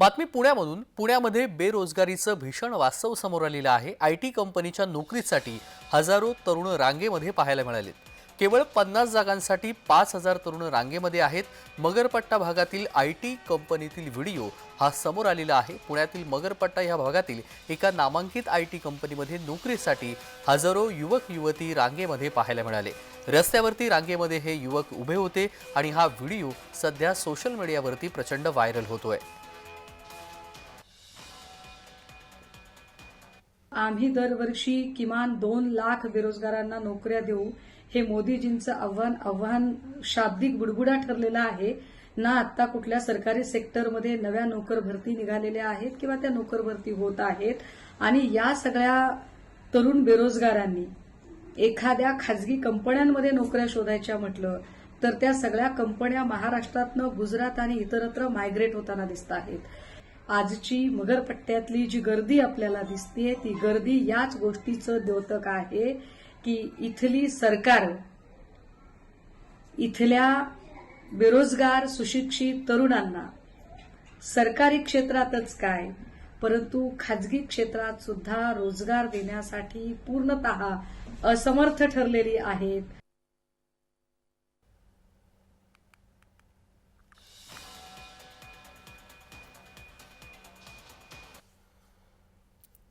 बातमी पुण्यामधून. पुण्यामध्ये बेरोजगारीचं भीषण वास्तव समोर आलेलं आहे. आय टी कंपनीच्या नोकरीसाठी हजारो तरुण रांगेमध्ये पाहायला मिळालेत. केवळ पन्नास जागांसाठी पाच हजार तरुण रांगेमध्ये आहेत. मगरपट्टा भागातील आय टी कंपनीतील व्हिडिओ हा समोर आलेला आहे. पुण्यातील मगरपट्टा ह्या भागातील एका नामांकित आय टी कंपनीमध्ये नोकरीसाठी हजारो युवक युवती रांगेमध्ये पाहायला मिळाले. रस्त्यावरती रांगेमध्ये हे युवक उभे होते आणि हा व्हिडिओ सध्या सोशल मीडियावरती प्रचंड व्हायरल होतोय. आम्ही दरवर्षी किमान दोन लाख बेरोजगारांना नोकऱ्या देऊ हे मोदीजींचं आव्हान आव्हान शाब्दिक बुडबुडा ठरलेला आहे. ना आता कुठल्या सरकारी सेक्टरमध्ये नव्या नोकर भरती निघालेल्या आहेत किंवा त्या नोकर भरती होत आहेत. आणि या सगळ्या तरुण बेरोजगारांनी एखाद्या खाजगी कंपन्यांमध्ये नोकऱ्या शोधायच्या म्हटलं तर त्या सगळ्या कंपन्या महाराष्ट्रातनं गुजरात आणि इतरत्र मायग्रेट होताना दिसत आहेत. आजची मगरपट्ट्यातली जी गर्दी आपल्याला दिसते ती गर्दी याच गोष्टीचं द्योतक आहे की इथली सरकार इथल्या बेरोजगार सुशिक्षित तरुणांना सरकारी क्षेत्रातच काय परंतु खाजगी क्षेत्रात सुद्धा रोजगार देण्यासाठी पूर्णतः असमर्थ ठरलेली आहेत.